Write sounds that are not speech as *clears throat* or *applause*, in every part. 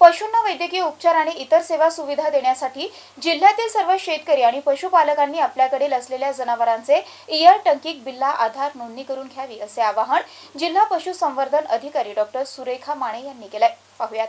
पशूंना वैद्यकीय उपचार आणि इतर सेवा सुविधा देण्यासाठी जिल्ह्यातील सर्व शेतकरी आणि पशुपालकांनी आपल्याकडील असलेल्या जनावरांचे इयर टंकिक बिल्ला आधार नोंदणी करून घ्यावी असे आवाहन जिल्हा पशुसंवर्धन अधिकारी डॉक्टर सुरेखा माने यांनी केलंय. पाहुयात.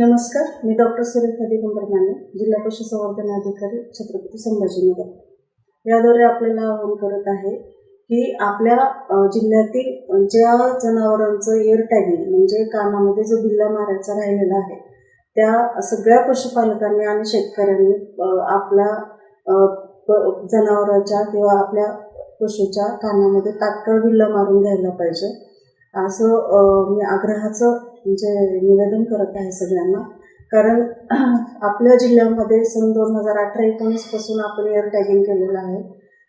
नमस्कार मी डॉक्टर सुरेखा दिगंबर माने जिल्हा पशुसंवर्धन अधिकारी छत्रपती संभाजीनगर. याद्वारे आपल्याला आवाहन करत आहे की आपल्या जिल्ह्यातील ज्या जनावरांचं एअर टॅगिंग म्हणजे कानामध्ये जो बिल्ला मारायचा राहिलेला आहे त्या सगळ्या पशुपालकांनी आणि शेतकऱ्यांनी आपल्या प- जनावराच्या किंवा आपल्या पशूच्या कानामध्ये तात्काळ बिल्ला मारून घ्यायला पाहिजे. असं मी आग्रहाचं म्हणजे निवेदन करत आहे सगळ्यांना. कारण *clears throat* आपल्या जिल्ह्यामध्ये सन दोन हजार अठरा एकोणीसपासून आपण एअर टॅगिंग केलेलं आहे.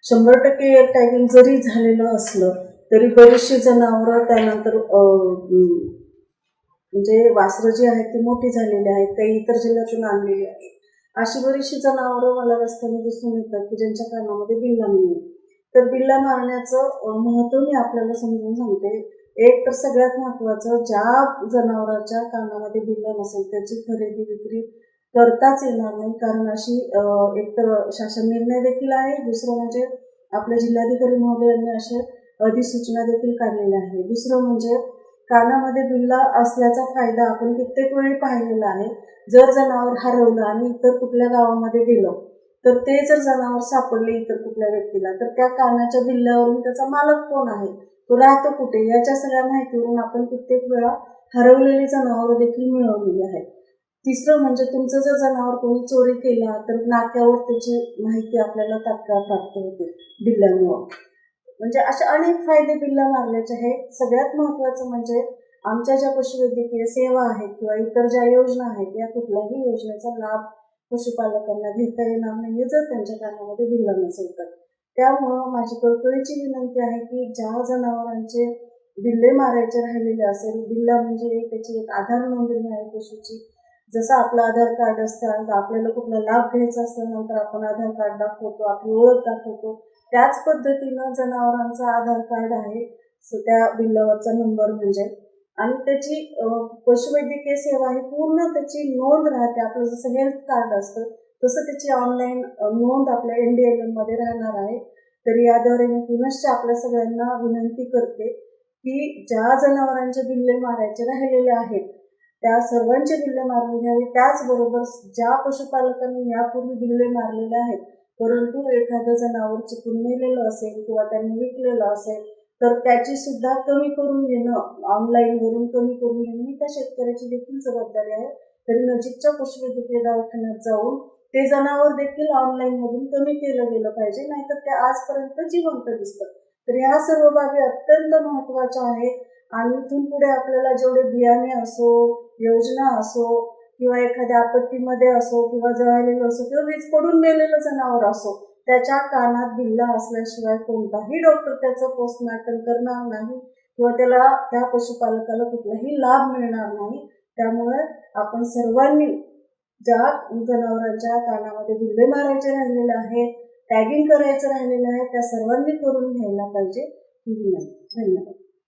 शंभर टक्के एअर टॅगिंग जरी झालेलं असलं तरी बरीचशी जनावरं त्यानंतर म्हणजे वासरं जी आहेत ती मोठी झालेली आहेत त्या इतर जिल्ह्यातून आणलेली आहेत. अशी बरीचशी जनावरं मला रस्त्याने दिसून येतात की ज्यांच्या कानामध्ये बिल्ला नाही. तर बिल्ला मारण्याचं महत्त्व मी आपल्याला समजून सांगते. एक तर सगळ्यात महत्त्वाचं ज्या जनावराच्या कानामध्ये बिल्ला नसेल त्याची खरेदी विक्री करताच येणार नाही. कारण अशी एकतर एक तर शासन निर्णय देखील आहे. दुसरं म्हणजे आपल्या जिल्हाधिकारी महोदयांनी असे अधिसूचना देखील काढलेल्या आहे. दुसरं म्हणजे कानामध्ये बिल्ला असल्याचा फायदा आपण कित्येक वेळी पाहिलेला आहे. जर जनावर हरवलं आणि इतर कुठल्या गावामध्ये गेलं तर ते जर जनावर सापडले इतर कुठल्या व्यक्तीला तर त्या कानाच्या बिल्ल्यावरून त्याचा मालक कोण आहे? तो राहतो कुठे? याच्या सगळ्या माहितीवरून आपण कित्येक वेळा हरवलेली जनावरं देखील मिळवलेली आहेत. तिसरं म्हणजे तुमचं जर जनावर कोणी चोरी केला तर नाक्यावर त्याची माहिती आपल्याला तात्काळ प्राप्त होते बिल्ल्यामुळं म्हणजे असे अनेक फायदे बिल्ला मारल्याचे आहेत सगळ्यात महत्त्वाचं म्हणजे आमच्या ज्या पशुवैद्यकीय सेवा आहेत किंवा इतर ज्या योजना आहेत या कुठल्याही योजनेचा लाभ पशुपालकांना घेता येणार नाही जर त्यांच्या कानामध्ये बिल्ला नसेल तर. त्यामुळं माझी कळकळीची विनंती आहे की ज्या जनावरांचे बिल्ले मारायचे राहिलेले असेल बिल्ला म्हणजे त्याची एक आधार नोंदणी आहे पशुची. जसं आपलं आधार कार्ड असतं तर आपल्याला कुठला लाभ घ्यायचा असेल नंतर आपण आधार कार्ड दाखवतो आपली ओळख दाखवतो. त्याच पद्धतीनं जनावरांचा आधार कार्ड आहे. त्या बिल्लावरचा नंबर म्हणजे आणि त्याची पशुवैद्यकीय सेवा ही पूर्ण त्याची नोंद राहते. आपलं जसं हेल्थ कार्ड असतं तसं त्याची ऑनलाईन नोंद आपल्या एन डी एल एममध्ये राहणार आहे. तर याद्वारे मी पुनश्च आपल्या सगळ्यांना विनंती करते की ज्या जनावरांचे बिल्ले मारायचे राहिलेले आहेत त्या सर्वांचे बिल्ले मारून घ्यावे. त्याचबरोबर ज्या पशुपालकांनी यापूर्वी बिल्ले मारलेले आहेत परंतु एखादं जनावर चुकून नेलेलं असेल किंवा त्यांनी विकलेलं असेल तर त्याची सुद्धा कमी करून घेणं ऑनलाईन वरून कमी करून घेणं ही त्या शेतकऱ्याची देखील जबाबदारी आहे. तरी नजीकच्या पशुवैद्यकीय दवाखान्यात जाऊन ते जनावर देखील ऑनलाईन मधून कमी केलं गेलं पाहिजे नाहीतर ते आजपर्यंत जिवंत दिसतं तर ह्या सर्व बाबी अत्यंत महत्त्वाच्या आहेत आणि इथून पुढे आपल्याला जेवढे बियाणे असो योजना असो किंवा एखाद्या आपत्तीमध्ये असो किंवा जळालेलं असो किंवा वीज पडून मेलेलं जनावर असो त्याच्या कानात बिल्ला असल्याशिवाय कोणताही डॉक्टर त्याचं पोस्टमॉर्टम करणार नाही किंवा त्याला त्या पशुपालकाला कुठलाही लाभ मिळणार नाही. त्यामुळे आपण सर्वांनी ज्या जनावरांच्या कानामध्ये बिल्ले मारायचे राहिलेले आहेत टॅगिंग करायचं राहिलेलं आहे त्या सर्वांनी करून घ्यायला पाहिजे ही विनंती. धन्यवाद.